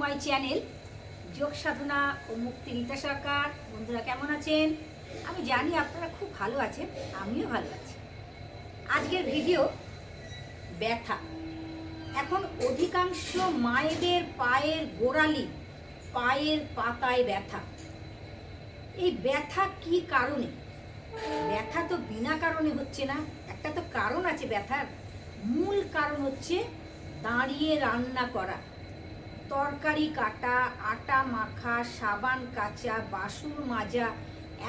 My channel, যোগ সাধনা ও মুক্তি রীতা সরকার। বন্ধুরা কেমন আছেন? আমি জানি আপনারা খুব ভালো আছেন, আমিও ভালো আছি। আজকের ভিডিও ব্যথা। এখন অধিকাংশ মায়েদের পায়ের গোড়ালি, পায়ের পাতায় ব্যথা। এই ব্যথা কি কারণে? ব্যথা তো বিনা কারণে হচ্ছে না, একটা তো কারণ আছে ব্যথার। মূল কারণ হচ্ছে দাঁড়িয়ে রান্না করা। তরকারি কাটা, আটা মাখা, সাবান কাচা বাসন মাজা,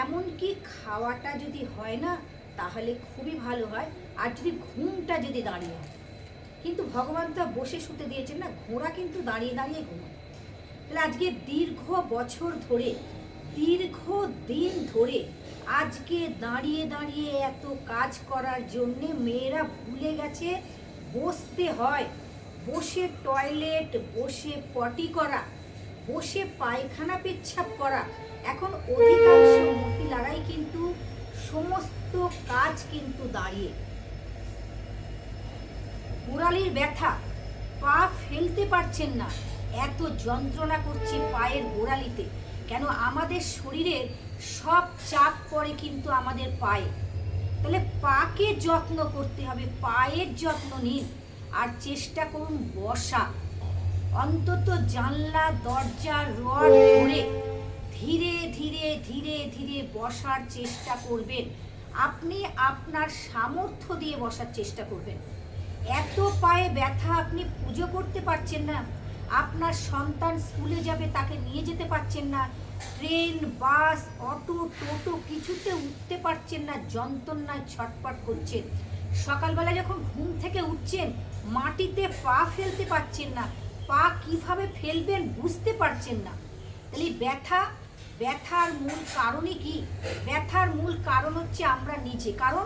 এমনকি খাওয়াটা যদি হয় না, তাহলে খুবই ভালো হয়। আর যদি ঘুমটা যদি দাঁড়িয়ে হয়। কিন্তু ভগবান তো বসে শুতে দিয়েছেন না, ঘোড়া কিন্তু দাঁড়িয়ে দাঁড়িয়ে ঘুমায়। তাহলে আজকে দীর্ঘ বছর ধরে, দীর্ঘ দিন ধরে, আজকে দাঁড়িয়ে দাঁড়িয়ে এত কাজ করার জন্যে মেয়েরা ভুলে গেছে, বসতে হয়। বসে টয়লেট, বসে পটি করা, বসে পায়খানা পেচ্ছাপ করা। এখন অধিকাংশ মহিলারাই কিন্তু সমস্ত কাজ কিন্তু দাঁড়িয়ে। গোড়ালির ব্যথা, পা ফেলতে পারছেন না। এত যন্ত্রণা করছে পায়ের গোড়ালিতে। কেন আমাদের শরীরের সব চাপ পড়ে কিন্তু আমাদের পায়ে। তাহলে পাকে যত্ন করতে হবে, পায়ের যত্ন নিন। আর চেষ্টা করুন বসা। অন্তত জানলা, দরজা, রড ধরে ধীরে ধীরে ধীরে ধীরে বসার চেষ্টা করবেন। আপনি আপনার সামর্থ্য দিয়ে বসার চেষ্টা করবেন। এত পায়ে ব্যথা আপনি পুজো করতে পারছেন না। আপনার সন্তান স্কুলে যাবে, তাকে নিয়ে যেতে পারছেন না। ট্রেন, বাস, অটো, টোটো কিছুতে উঠতে পারছেন না, যন্ত্রণায় ছটপট করছেন। সকালবেলা যখন ঘুম থেকে উঠছেন, মাটিতে পা ফেলতে পারছেন না। পা কীভাবে ফেলবেন বুঝতে পারছেন না। তাহলে ব্যথা, ব্যথার মূল কারণই কি? ব্যথার মূল কারণ হচ্ছে আমরা নিজে। কারণ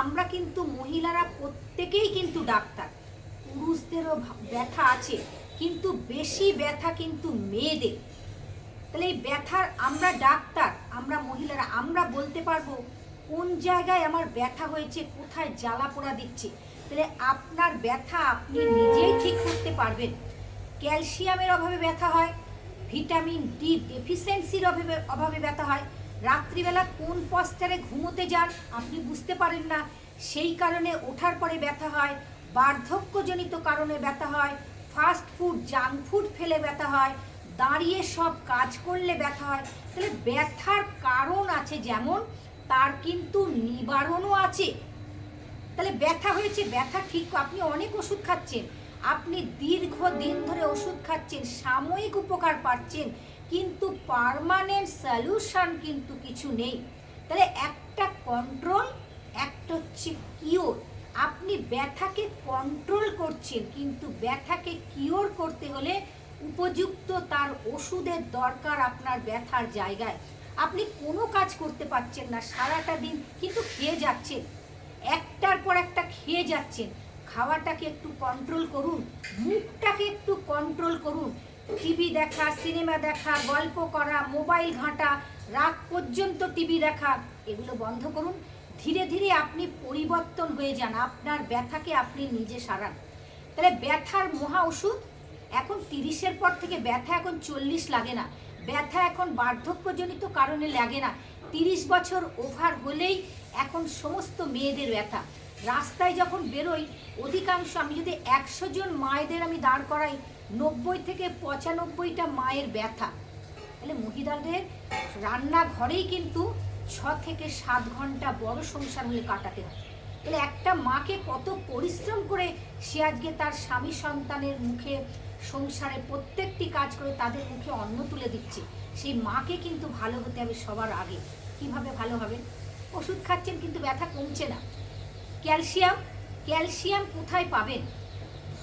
আমরা কিন্তু মহিলারা প্রত্যেকেই কিন্তু ডাক্তার। পুরুষদেরও ব্যথা আছে, কিন্তু বেশি ব্যথা কিন্তু মেয়েদের। তাহলে এই ব্যথার আমরা ডাক্তার, আমরা মহিলারা, আমরা বলতে পারব কোন জায়গায় আমার ব্যথা হয়েছে, কোথায় জ্বালা পোড়া দিচ্ছে? তাহলে আপনার ব্যথা আপনি নিজেই ঠিক করতে পারবেন। ক্যালসিয়ামের অভাবে ব্যথা হয়, ভিটামিন ডি ডেফিসিয়েন্সির অভাবে অভাবে ব্যথা হয়। রাত্রিবেলা কোন পস্তারে ঘুমোতে যান আপনি বুঝতে পারেন না। সেই কারণে ওঠার পরে ব্যথা হয়, বার্ধক্যজনিত কারণে ব্যথা হয়, ফাস্ট ফুড, জাঙ্ক ফুড ফেলে ব্যথা হয়, দাঁড়িয়ে সব কাজ করলে ব্যথা হয়। তাহলে ব্যথার কারণ আছে যেমন তার কিন্তু নিবারণও আছে। তাহলে ব্যথা হয়েছে, ব্যথা ঠিক, আপনি অনেক ওষুধ খাচ্ছেন। আপনি দীর্ঘ দিন ধরে ওষুধ খাচ্ছেন, সাময়িক উপকার পাচ্ছেন, কিন্তু পার্মানেন্ট সলিউশন কিন্তু কিছু নেই। তাহলে একটা কন্ট্রোল একটা হচ্ছে কিওর আপনি ব্যথাকে কন্ট্রোল করছেন, কিন্তু ব্যথাকে কিওর করতে হলে উপযুক্ত তার ওষুধের দরকার আপনার ব্যথার জায়গায়। আপনি কোনো কাজ করতে পারছেন না, সারাটা দিন কিন্তু খেয়ে যাচ্ছেন। একটার পর একটা খেয়ে যাচ্ছেন। খাওয়াটাকে একটু কন্ট্রোল করুন, মুখটাকে একটু কন্ট্রোল করুন। টিভি দেখা সিনেমা দেখা, গল্প করা মোবাইল ঘাঁটা, রাত পর্যন্ত টিভি দেখা, এগুলো বন্ধ করুন। ধীরে ধীরে আপনি পরিবর্তন হয়ে যান, আপনার ব্যথাকে আপনি নিজে সারান। তাহলে ব্যথার মহা ওষুধ, এখন তিরিশের পর থেকে ব্যথা এখন চল্লিশ লাগে না। ব্যথা এখন বার্ধক্যজনিত কারণে লাগে না। তিরিশ বছর ওভার হলেই এখন সমস্ত মেয়েদের ব্যথা। রাস্তায় যখন বেরোই, অধিকাংশ আমি যদি একশো জন মায়েদের আমি দাঁড় করাই, নব্বই থেকে পঁচানব্বইটা মায়ের ব্যথা। তাহলে মহিলাদের রান্নাঘরেই কিন্তু ছ থেকে সাত ঘণ্টা বড় সংসার হলে কাটাতে হয়। তাহলে একটা মাকে কত পরিশ্রম করে সে আজকে তার স্বামী সন্তানের মুখে সংসারে প্রত্যেকটি কাজ করে তাদের মুখে অন্ন তুলে দিচ্ছে। সেই মাকে কিন্তু ভালো হতে হবে সবার আগে। কীভাবে ভালো হবে? ওষুধ খাচ্ছেন কিন্তু ব্যথা কমছে না। ক্যালসিয়াম? ক্যালসিয়াম কোথায় পাবেন?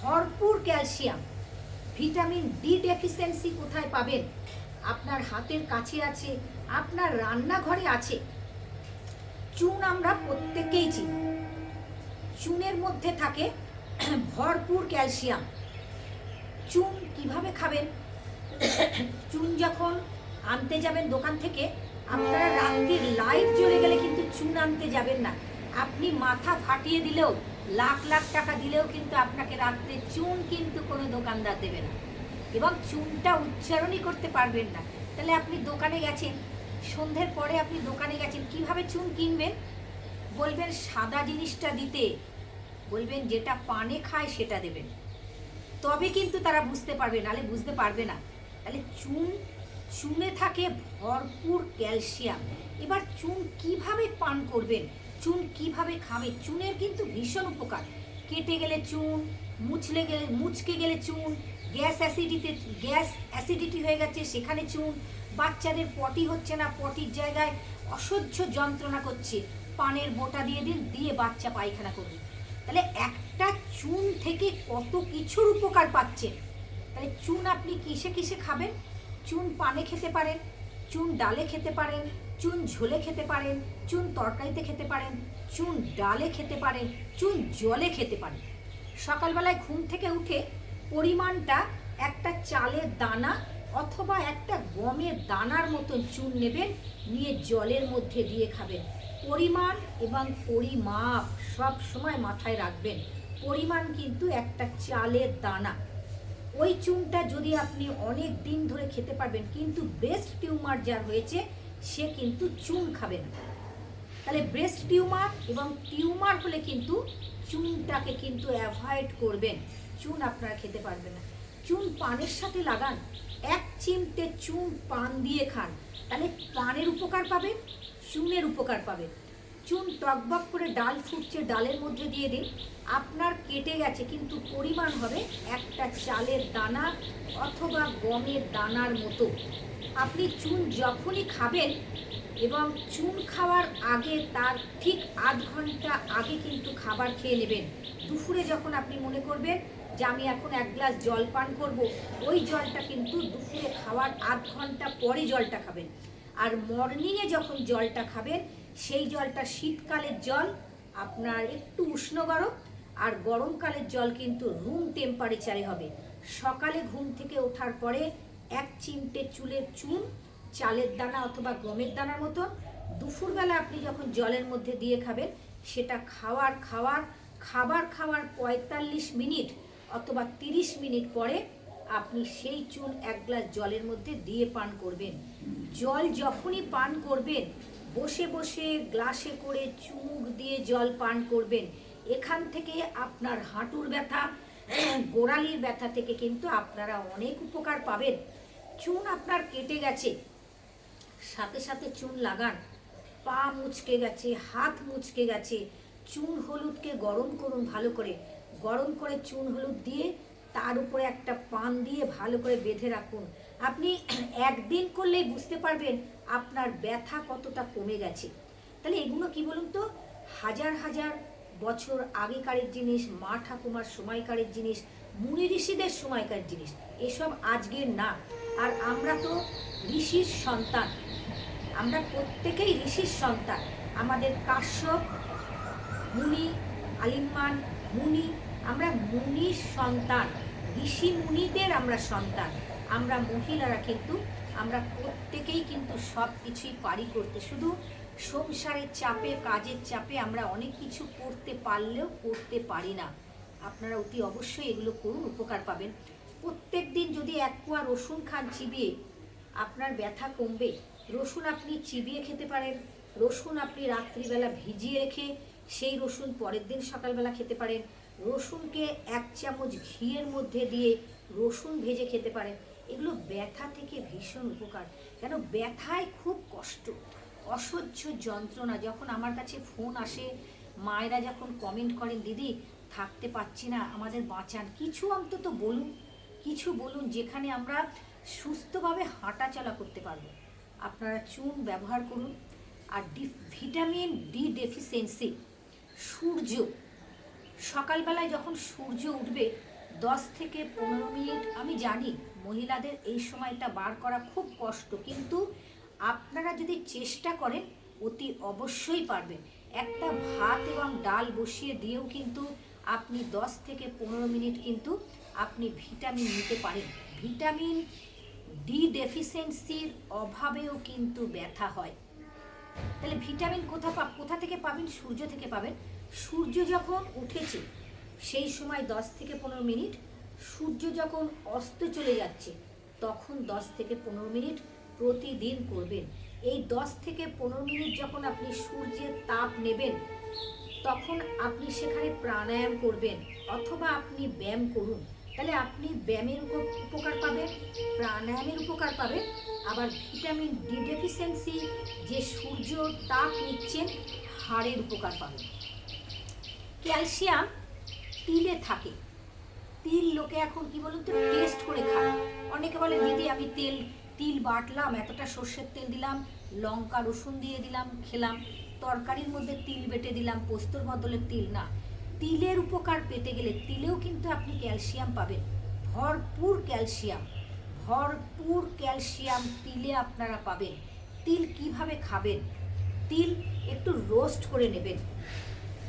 ভরপুর ক্যালসিয়াম। ভিটামিন ডি ডেফিসিয়েন্সি কোথায় পাবেন? আপনার হাতের কাছে আছে, আপনার রান্নাঘরে আছে। চুন আমরা প্রত্যেকেই চিনি। চুনের মধ্যে থাকে ভরপুর ক্যালসিয়াম। চুন কীভাবে খাবেন? চুন যখন আনতে যাবেন দোকান থেকে, আপনারা রাত্রির লাইট জ্বলে গেলে কিন্তু চুন আনতে যাবেন না। আপনি মাথা ফাটিয়ে দিলেও, লাখ লাখ টাকা দিলেও কিন্তু আপনাকে রাত্রে চুন কিন্তু কোনো দোকানদার দেবে না। এবং চুনটা উচ্চারণই করতে পারবেন না। তাহলে আপনি দোকানে গেছেন, সন্ধ্যের পরে আপনি দোকানে গেছেন, কীভাবে চুন কিনবেন? বলবেন, সাদা জিনিসটা দিতে। বলবেন, যেটা পানে খায় সেটা দেবেন। তবে কিন্তু তারা বুঝতে পারবে, নালে বুঝতে পারবে না। তাহলে চুন, চুনে থাকে ভরপুর ক্যালসিয়াম। এবার চুন কীভাবে পান করবেন, চুন কীভাবে খাবে চুনের কিন্তু ভীষণ উপকার। কেটে গেলে চুন, মুছলে গেলে, মুচকে গেলে চুন, গ্যাস অ্যাসিডিতে, গ্যাস অ্যাসিডিটি হয়ে গেছে সেখানে চুন। বাচ্চাদের পটি হচ্ছে না, পটির জায়গায় অসহ্য যন্ত্রণা করছে। পানের বোটা দিয়ে দিন, দিয়ে বাচ্চা পায়খানা করবে তাহলে একটা চুন থেকে কত কিছুর উপকার পাচ্ছেন তাহলে চুন আপনি কিসে কিসে খাবেন? চুন পানে খেতে পারেন, চুন ডালে খেতে পারেন, চুন ঝোলে খেতে পারেন, চুন তরকারিতে খেতে পারেন, চুন ডালে খেতে পারেন, চুন জলে খেতে পারেন। সকালবেলায় ঘুম থেকে উঠে পরিমাণটা একটা চালের দানা অথবা একটা গমের দানার মতন চুন নেবেন, নিয়ে জলের মধ্যে দিয়ে খাবেন। পরিমাণ এবং পরিমাপ সব সময় মাথায় রাখবেন। পরিমাণ কিন্তু একটা চালের দানা। ওই চুনটা যদি আপনি অনেক দিন ধরে খেতে পারবেন, কিন্তু ব্রেস্ট টিউমার যার হয়েছে, সে কিন্তু চুন খাবে না। তাহলে ব্রেস্ট টিউমার এবং টিউমার হলে কিন্তু চুনটাকে কিন্তু অ্যাভয়েড করবেন। চুন আপনারা খেতে পারবেন না। চুন পানের সাথে লাগান। এক চিমটে চুন পান দিয়ে খান। তাহলে পানের উপকার পাবেন চুনের উপকার পাবেন চুন টকবক করে ডাল ফুটছে, ডালের মধ্যে দিয়ে দিন। আপনার কেটে গেছে, কিন্তু পরিমাণ হবে একটা চালের দানা অথবা গমের দানার মতো। আপনি চুন যখনই খাবেন এবং চুন খাওয়ার আগে তার ঠিক আধ ঘণ্টা আগে কিন্তু খাবার খেয়ে নেবেন। দুপুরে যখন আপনি মনে করবেন যে আমি এখন এক গ্লাস জল পান করব, ওই জলটা কিন্তু দুপুরে খাওয়ার আধ ঘণ্টা পরে জলটা খাবেন। আর মর্নিংয়ে যখন জলটা খাবেন, সেই জলটা শীতকালের জল, আপনার একটু উষ্ণ গরম, আর গরমকালের জল কিন্তু রুম টেম্পারেচারে হবে। সকালে ঘুম থেকে ওঠার পরে এক চিমটে চুলের চুন, চালের দানা অথবা গমের দানার মতো, দুপুরবেলা আপনি যখন জলের মধ্যে দিয়ে খাবেন, সেটা খাওয়ার খাওয়ার, খাবার খাওয়ার পঁয়তাল্লিশ মিনিট অথবা তিরিশ মিনিট পরে আপনি সেই চুন এক গ্লাস জলের মধ্যে দিয়ে পান করবেন। জল যখনই পান করবেন, বসে বসে গ্লাসে করে চুমুক দিয়ে জল পান করবেন। এখান থেকে আপনার হাঁটুর ব্যথা, গোড়ালির ব্যথা থেকে কিন্তু আপনারা অনেক উপকার পাবেন। চুন আপনার কেটে গেছে। সাথে সাথে চুন লাগান। পা মুচকে গেছে, হাত মুচকে গেছে। চুন হলুদকে গরম করুন ভালো করে। গরম করে চুন হলুদ দিয়ে তার উপরে একটা পান দিয়ে ভালো করে বেঁধে রাখুন। আপনি একদিন করলেই বুঝতে পারবেন আপনার ব্যথা কতটা কমে গেছে। তাহলে এগুলো কি বলুন তো? হাজার হাজার বছর আগেকারের জিনিস, মা ঠাকুমার সময়কারের জিনিস, মুনি ঋষিদের সময়কার জিনিস, এসব আজকের না। আর আমরা তো ঋষির সন্তান। আমরা প্রত্যেকেই ঋষির সন্তান। আমাদের কাশ্যপ, মুনি, আলিম্মান, মুনি আমরা মুনির সন্তান, ঋষি মুনিদের আমরা সন্তান। আমরা মহিলারা কিন্তু, আমরা প্রত্যেকেই কিন্তু সব কিছুই পারি করতে। শুধু সংসারের চাপে, কাজের চাপে আমরা অনেক কিছু করতে পারলেও করতে পারি না। আপনারা অতি অবশ্যই এগুলো করুন, উপকার পাবেন। প্রত্যেক দিন যদি এক কোয়া রসুন খান চিবিয়ে, আপনার ব্যথা কমবে। রসুন আপনি চিবিয়ে খেতে পারেন। রসুন আপনি রাত্রিবেলা ভিজিয়ে রেখে, সেই রসুন পরের দিন সকালবেলা খেতে পারেন। রসুনকে এক চামচ ঘিয়ের মধ্যে দিয়ে রসুন ভেজে খেতে পারেন। এগুলো ব্যথা থেকে ভীষণ উপকার। কেন? ব্যথায় খুব কষ্ট, অসহ্য যন্ত্রণা। যখন আমার কাছে ফোন আসে, মায়েরা যখন কমেন্ট করেন, দিদি, থাকতে পারছি না, আমাদের বাঁচান। কিছু অন্তত বলুন, কিছু বলুন যেখানে আমরা সুস্থভাবে হাঁটা চলা করতে পারব। আপনারা চুন ব্যবহার করুন। আর ডি, ভিটামিন ডি ডেফিসিয়েন্সি, সূর্য সকালবেলায় যখন সূর্য উঠবে, দশ থেকে পনেরো মিনিট, আমি জানি মহিলাদের এই সময়টা বার করা খুব কষ্ট, কিন্তু আপনারা যদি চেষ্টা করেন, অতি অবশ্যই পারবেন। একটা ভাত এবং ডাল বসিয়ে দিয়েও কিন্তু আপনি দশ থেকে পনেরো মিনিট কিন্তু আপনি ভিটামিন নিতে পারেন। ভিটামিন ডি ডেফিসিয়েন্সির অভাবেও কিন্তু ব্যথা হয়। তাহলে ভিটামিন কোথা কোথা থেকে পাবেন? সূর্য থেকে পাবেন। সূর্য যখন উঠেছে, সেই সময় দশ থেকে পনেরো মিনিট সূর্য যখন অস্ত চলে যাচ্ছে, তখন দশ থেকে পনেরো মিনিট প্রতিদিন করবেন। এই দশ থেকে পনেরো মিনিট যখন আপনি সূর্যের তাপ নেবেন, তখন আপনি সেখানে প্রাণায়াম করবেন অথবা আপনি ব্যায়াম করুন। তাহলে আপনি ব্যায়ামের উপকার পাবেন, প্রাণায়ামের উপকার পাবেন। আবার ভিটামিন ডি ডেফিসিয়েন্সি, যে সূর্য তাপ নিচ্ছেন, হাড়ের উপকার পাবেন। ক্যালসিয়াম তিলে থাকে। তিল লোকে এখন কি বলুন তো টেস্ট করে খায়। অনেকে বলে, দিদি, আমি তেল, তিল বাটলাম, এতটা সর্ষের তেল দিলাম, লঙ্কা, রসুন দিয়ে দিলাম, খেলাম, তরকারির মধ্যে তিল বেটে দিলাম, পোস্তর বদলে তিল। না, তিলের উপকার পেতে গেলে তিলেও কিন্তু আপনি ক্যালসিয়াম পাবেন। ভরপুর ক্যালসিয়াম ভরপুর ক্যালসিয়াম তিলে আপনারা পাবেন। তিল কীভাবে খাবেন? তিল একটু রোস্ট করে নেবেন।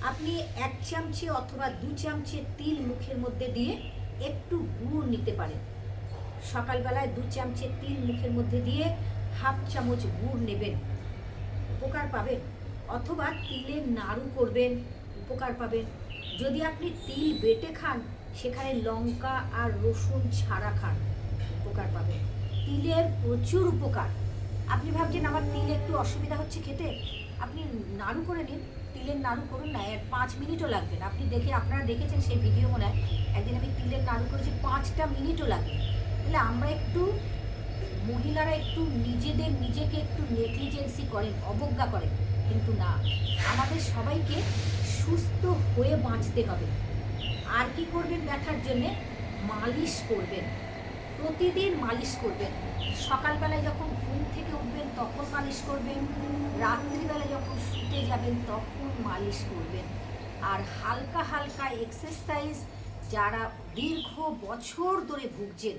আপনি এক চামচে অথবা দু চামচে তিল মুখের মধ্যে দিয়ে একটু গুড় নিতে পারেন। সকালবেলায় দু চামচে তিল মুখের মধ্যে দিয়ে হাফ চামচ গুড় নেবেন। উপকার পাবেন অথবা তিলের নাড়ু করবেন, উপকার পাবেন। যদি আপনি তিল বেটে খান, সেখানে লঙ্কা আর রসুন ছাড়া খান, উপকার পাবেন। তিলের প্রচুর উপকার। আপনি ভাবছেন আমার তিল একটু অসুবিধা হচ্ছে খেতে? আপনি নাড়ু করে নিন। তিলের নাড়ু করুন না এর পাঁচ মিনিটও লাগবে না। আপনি দেখে, আপনারা দেখেছেন সেই ভিডিও মনে হয়, একদিন আমি তিলের নাড়ু করেছি, পাঁচটা মিনিটও লাগে তাহলে আমরা একটু, মহিলারা একটু নিজেদের নিজেকে একটু নেগলিজেন্সি করেন, অবজ্ঞা করেন। কিন্তু না, আমাদের সবাইকে সুস্থ হয়ে বাঁচতে হবে। আর কি করবেন ব্যথার জন্যে? মালিশ করবেন। প্রতিদিন মালিশ করবেন। সকালবেলায় যখন ঘুম থেকে উঠবেন, তখন মালিশ করবেন। রাত্রিবেলা যখন শুতে যাবেন, তখন মালিশ করবেন। আর হালকা হালকা এক্সারসাইজ যারা দীর্ঘ বছর ধরে ভুগছেন,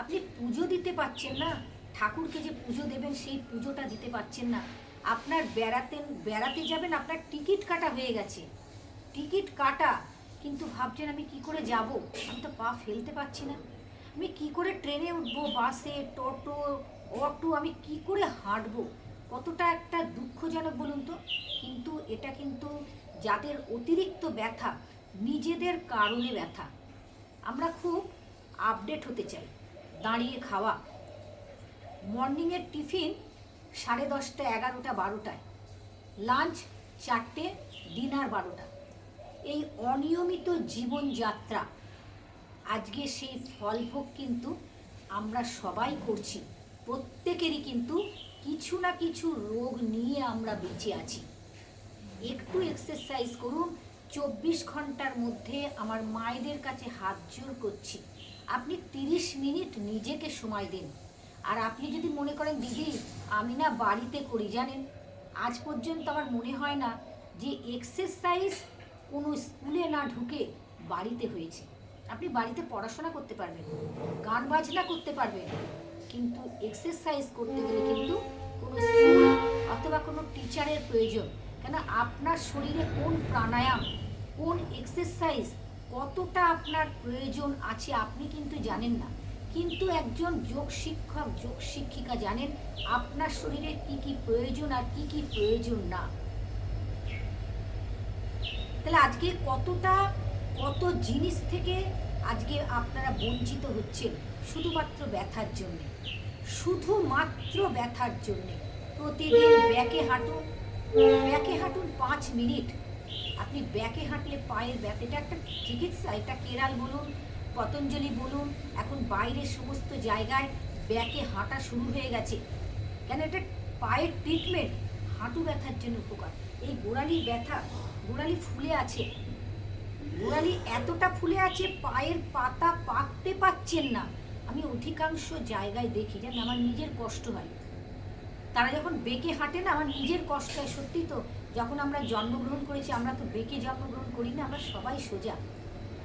আপনি পুজো দিতে পারছেন না, ঠাকুরকে যে পুজো দেবেন সেই পুজোটা দিতে পারছেন না। আপনার বেড়াতে বেড়াতে যাবেন, আপনার টিকিট কাটা হয়ে গেছে। টিকিট কাটা, কিন্তু ভাবছেন আমি কি করে যাব? আমি তো পা ফেলতে পারছি না। আমি কি করে ট্রেনে উঠবো, বাসে, টোটো, অটো, আমি কি করে হাঁটবো? কতটা একটা দুঃখজনক বলুন তো? কিন্তু এটা কিন্তু যাদের অতিরিক্ত ব্যথা, নিজেদের কারণে ব্যথা, আমরা খুব আপডেট হতে চাই। দাঁড়িয়ে খাওয়া। মর্নিংয়ের টিফিন সাড়ে দশটা, এগারোটা, বারোটায়। লাঞ্চ চারটে ডিনার বারোটা। এই অনিয়মিত জীবনযাত্রা, আজকে সেই ফলভোগ কিন্তু আমরা সবাই করছি। প্রত্যেকেরই কিন্তু কিছু না কিছু রোগ নিয়ে আমরা বেঁচে আছি। একটু এক্সারসাইজ করুন, চব্বিশ ঘণ্টার মধ্যে আমার মায়েদের কাছে হাত জোর করছি। আপনি তিরিশ মিনিট নিজেকে সময় দিন। আর আপনি যদি মনে করেন, দিদি, আমি না বাড়িতে করি, জানেন? আজ পর্যন্ত আমার মনে হয় না যে এক্সারসাইজ কোনো স্কুলে না ঢুকে বাড়িতে হয়েছে। আপনি বাড়িতে পড়াশোনা করতে পারবেন, গান বাজনা করতে পারবেন কিন্তু এক্সারসাইজ করতে গেলে কিন্তু কোনো স্কুল অথবা কোনো টিচারের প্রয়োজন। কেন আপনার শরীরে কোন প্রাণায়াম, কোন এক্সারসাইজ কতটা আপনার প্রয়োজন আছে আপনি কিন্তু জানেন না। কিন্তু একজন যোগ শিক্ষক, যোগ শিক্ষিকা জানেন আপনার শরীরে কি কি প্রয়োজন আর কি কি প্রয়োজন না। তাহলে আজকে কতটা, কত জিনিস থেকে আজকে আপনারা বঞ্চিত হচ্ছেন? শুধুমাত্র ব্যথার জন্যে। শুধুমাত্র ব্যথার জন্যে। প্রতিদিন ব্যাকে হাঁটুন ব্যাকে হাঁটুন পাঁচ মিনিট। আপনি ব্যাকে হাঁটলে পায়ের ব্যথাটা একটা চিকিৎসা, এটা কেরাল বলুন, পতঞ্জলি বলুন, এখন বাইরের সমস্ত জায়গায় ব্যাকে হাঁটা শুরু হয়ে গেছে। কেন এটা পায়ের ট্রিটমেন্ট হাঁটু ব্যথার জন্য উপকার। এই গোড়ালি ব্যথা, গোড়ালি ফুলে আছে। গোড়ালি এতটা ফুলে আছে, পায়ের পাতা পাকতে পাচ্ছেন না। আমি অধিকাংশ জায়গায় দেখি যেন আমার নিজের কষ্ট হয়। তারা যখন বেঁকে হাঁটে না, আমার নিজের কষ্ট হয়। সত্যি তো, যখন আমরা জন্মগ্রহণ করেছি, আমরা তো বেঁকে জন্মগ্রহণ করি না, আমরা সবাই সোজা।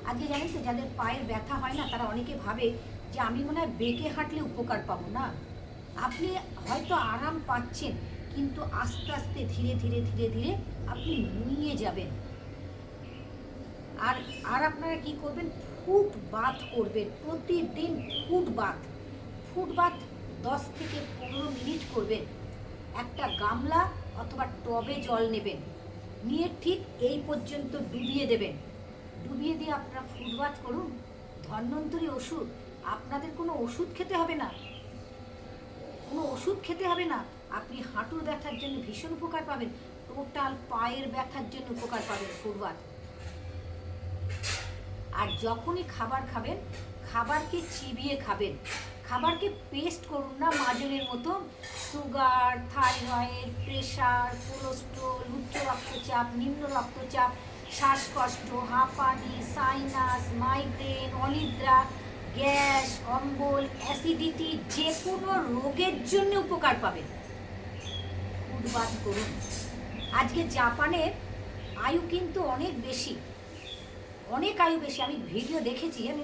আজকে জানেন তো, যাদের পায়ের ব্যথা হয় না, তারা অনেকে ভাবে যে আমি মনে হয় বেঁকে হাঁটলে উপকার পাবো। না, আপনি হয়তো আরাম পাচ্ছেন, কিন্তু আস্তে আস্তে ধীরে ধীরে ধীরে ধীরে আপনি নুয়ে যাবেন। আর আর আপনারা কি করবেন? ফুট বাথ করবেন প্রতিদিন ফুট বাথ ফুট বাথ দশ থেকে পনেরো মিনিট করবেন একটা গামলা অথবা টবে জল নেবেন। নিয়ে ঠিক এই পর্যন্ত ডুবিয়ে দেবেন। ডুবিয়ে দিয়ে আপনারা ফুট বাথ করুন। ধন্বন্তরী ওষুধ, আপনাদের কোনো ওষুধ খেতে হবে না। কোনো ওষুধ খেতে হবে না। আপনি হাঁটুর ব্যথার জন্য ভীষণ উপকার পাবেন। টোটাল পায়ের ব্যথার জন্য উপকার পাবেন ফুটবাদ আর যখনই খাবার খাবেন, খাবারকে চিবিয়ে খাবেন। খাবারকে পেস্ট করুন না মাজনের মতো। সুগার থাইরয়েড প্রেশার কোলেস্ট্রল উচ্চ রক্তচাপ, নিম্ন রক্তচাপ, শ্বাসকষ্ট, হাঁপানি সাইনাস মাইগ্রেন অনিদ্রা, গ্যাস, অম্বল অ্যাসিডিটি যে কোনো রোগের জন্য উপকার পাবেন। উদ্বাদ করুন। আজকে জাপানের আয়ু কিন্তু অনেক বেশি। অনেক আয়ু বেশি, আমি ভিডিও দেখেছি, আমি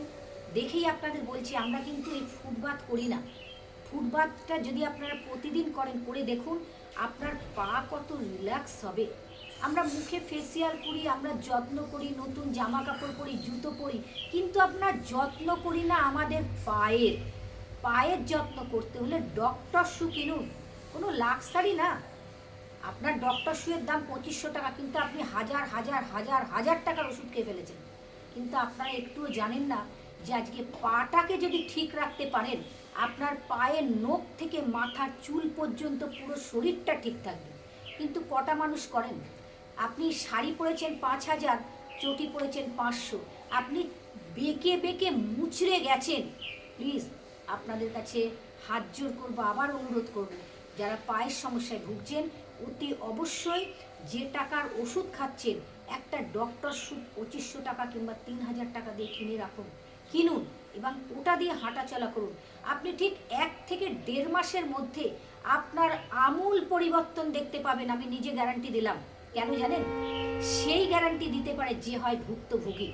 দেখেই আপনাদের বলছি, আমরা কিন্তু এই ফুটবাথ করি না। ফুটবাথটা যদি আপনারা প্রতিদিন করেন, করে দেখুন, আপনার পা কত রিল্যাক্স হবে। আমরা মুখে ফেসিয়াল করি, আমরা যত্ন করি, নতুন জামা কাপড় পরি, জুতো পরি, কিন্তু আপনার যত্ন করি না আমাদের পায়ের। পায়ের যত্ন করতে হলে ডক্টর শু কিনুন, কোনো লাক্সারি না। আপনার ডক্টর শুয়ের দাম পঁচিশশো টাকা, কিন্তু আপনি হাজার হাজার হাজার হাজার টাকার ওষুধ খেয়ে ফেলেছেন। কিন্তু আপনারা একটুও জানেন না যে আজকে পাটাকে যদি ঠিক রাখতে পারেন, আপনার পায়ের নখ থেকে মাথার চুল পর্যন্ত পুরো শরীরটা ঠিক থাকবে। কিন্তু কটা মানুষ করেন? আপনি শাড়ি পরেছেন পাঁচ হাজার, চটি পরেছেন পাঁচশো। আপনি বেঁকে বেঁকে মুচড়ে গেছেন। প্লিজ, আপনাদের কাছে হাত জোর করব, আবার অনুরোধ করব, যারা পায়ের সমস্যায় ভুগছেন, অতি অবশ্যই যে টাকার ওষুধ খাচ্ছেন একটা ডক্টর শুট পঁচিশশো টাকা কিংবা তিন হাজার টাকা দিয়ে কিনে রাখুন। কিনুন এবং ওটা দিয়ে হাঁটাচলা করুন। আপনি ঠিক এক থেকে দেড় মাসের মধ্যে আপনার আমূল পরিবর্তন দেখতে পাবেন, আমি নিজে গ্যারান্টি দিলাম। কেন জানেন? সেই গ্যারান্টি দিতে পারে যে হয় ভুক্তভোগী।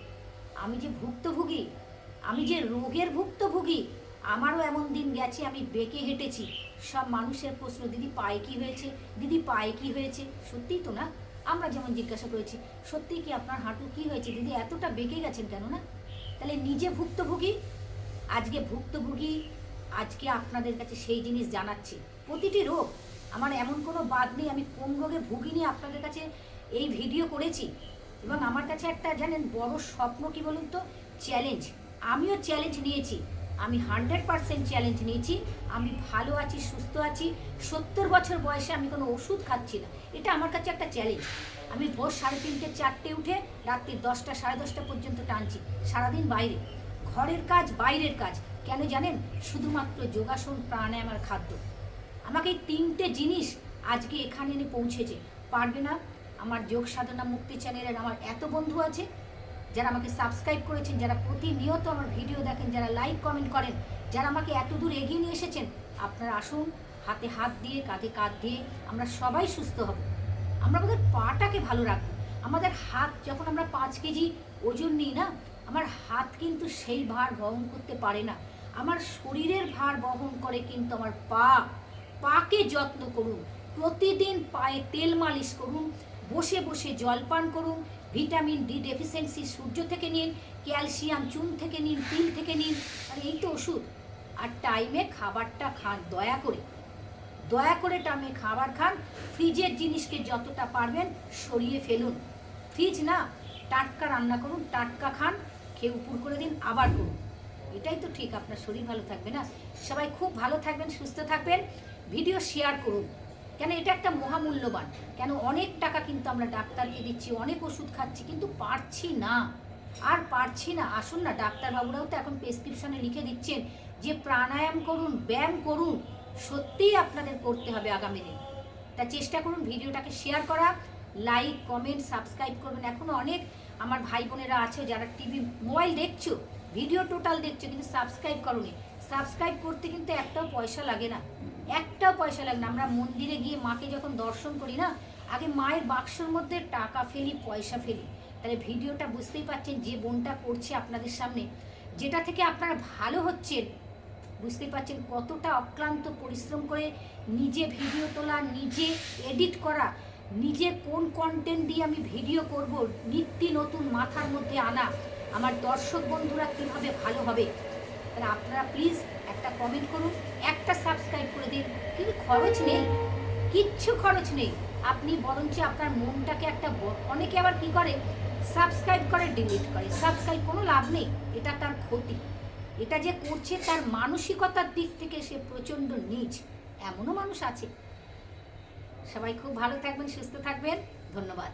আমি যে ভুক্তভোগী, আমি যে রোগের ভুক্তভোগী, আমারও এমন দিন গেছে, আমি বেঁকে হেঁটেছি। সব মানুষের প্রশ্ন, দিদি পায়ে কি হয়েছে? দিদি পায়ে কি হয়েছে? সত্যিই তো না? আমরা যেমন জিজ্ঞাসা করেছি, সত্যি কি আপনার হাঁটু কি হয়েছে? দিদি, এতটা বেঁকে গেছেন কেন না? তাহলে নিজে ভুক্তভোগী? আজকে ভুক্তভোগী, আজকে আপনাদের কাছে সেই জিনিস জানাচ্ছি। প্রতিটি রোগ, আমার এমন কোনো বাদ নেই, আমি কোন রোগে ভুগিনি আপনাদের কাছে এই ভিডিও করেছি। এবং আমার কাছে একটা জানেন বড় স্বপ্ন কি বলুন তো? চ্যালেঞ্জ। আমিও চ্যালেঞ্জ নিয়েছি। আমি হান্ড্রেড পার্সেন্ট চ্যালেঞ্জ নিয়েছি। আমি ভালো আছি, সুস্থ আছি। সত্তর বছর বয়সে আমি কোনো ওষুধ খাচ্ছি না। এটা আমার কাছে একটা চ্যালেঞ্জ আমি ভোর সাড়ে তিনটে, চারটে উঠে রাত্রি দশটা, সাড়ে দশটা পর্যন্ত টানছি, সারাদিন বাইরে। ঘরের কাজ, বাইরের কাজ। কেন জানেন? শুধুমাত্র যোগাসন, প্রাণায়াম আর খাদ্য। আমাকে এই তিনটে জিনিস আজকে এখানে এনে পৌঁছেছে। পারবে না? আমার যোগ সাধনা মুক্তি চ্যানেলের আমার এত বন্ধু আছে। যারা আমাকে সাবস্ক্রাইব করেছেন, যারা প্রতিনিয়ত আমার ভিডিও দেখেন, যারা লাইক কমেন্ট করেন, যারা আমাকে এত দূর এগিয়ে নিয়ে এসেছেন, আপনারা আসুন, হাতে হাত দিয়ে, কাঁধে কাঁধ দিয়ে আমরা সবাই সুস্থ হব। আমরা আমাদের পাটাকে ভালো রাখব। আমাদের হাত যখন আমরা পাঁচ কেজি ওজন নিই না, আমার হাত কিন্তু সেই ভার বহন করতে পারে না। আমার শরীরের ভার বহন করে কিন্তু আমার পা, পাকে যত্ন করুন। প্রতিদিন পায়ে তেল মালিশ করুন, বসে বসে জল পান করুন ভিটামিন ডি ডেফিসিয়েন্সি সূর্য থেকে নিন, ক্যালসিয়াম চুন থেকে নিন, তিল থেকে নিন। আর, এই তো ওষুধ। আর টাইমে খাবারটা খান, দয়া করে। দয়া করে টাইমে খাবার খান। ফ্রিজের জিনিসকে যতটা পারবেন সরিয়ে ফেলুন। ফ্রিজ না, টাটকা রান্না করুন, টাটকা খান, খেয়ে উপর করে দিন, আবার করুন। এটাই তো ঠিক, আপনার শরীর ভালো থাকবে না। সবাই খুব ভালো থাকবেন, সুস্থ থাকবেন। ভিডিও শেয়ার করুন। কেন এটা একটা মহামূল্যবান? কেন অনেক টাকা কিন্তু আমরা ডাক্তারকে দিচ্ছি, অনেক ওষুধ খাচ্ছি, কিন্তু পারছি না। আর পারছি না। আসুন না, ডাক্তারবাবুরাও তো এখন প্রেসক্রিপশনে লিখে দিচ্ছেন যে প্রাণায়াম করুন, ব্যায়াম করুন, সত্যিই আপনাদের করতে হবে আগামী দিন। তা চেষ্টা করুন ভিডিওটাকে শেয়ার করা লাইক কমেন্ট সাবস্ক্রাইব করবেন। এখনও অনেক আমার ভাই বোনেরা আছে যারা টিভি মোবাইল দেখছ ভিডিও টোটাল দেখছ, কিন্তু সাবস্ক্রাইব করোনি। সাবস্ক্রাইব করতে কিন্তু একটাও পয়সা লাগে না। একটাও পয়সা লাগে না। আমরা মন্দিরে গিয়ে মাকে যখন দর্শন করি না, আগে মায়ের বাক্সর মধ্যে টাকা ফেলি, পয়সা ফেলি। তাহলে ভিডিওটা বুঝতেই পারছেন যে বোনটা করছে আপনাদের সামনে। যেটা থেকে আপনারা ভালো হচ্ছেন, বুঝতেই পারছেন কতটা অক্লান্ত পরিশ্রম করে নিজে ভিডিও তোলা, নিজে এডিট করা, নিজে কোন কন্টেন্ট দিয়ে আমি ভিডিও করব, নিত্য নতুন মাথার মধ্যে আনা। আমার দর্শক বন্ধুরা কীভাবে ভালো হবে? তাহলে আপনারা প্লিজ একটা কমেন্ট করুন, একটা সাবস্ক্রাইব করে দিন। কিন্তু খরচ নেই, কিচ্ছু খরচ নেই। আপনি বরঞ্চ আপনার মনটাকে একটা অনেকে আবার কি করে? সাবস্ক্রাইব করে ডিলিট করে। সাবস্ক্রাইব কোনো লাভ নেই, এটা তার ক্ষতি। এটা যে করছে তার মানসিকতার দিক থেকে সে প্রচণ্ড নিচ। এমনও মানুষ আছে। সবাই খুব ভালো থাকবেন, সুস্থ থাকবেন। ধন্যবাদ।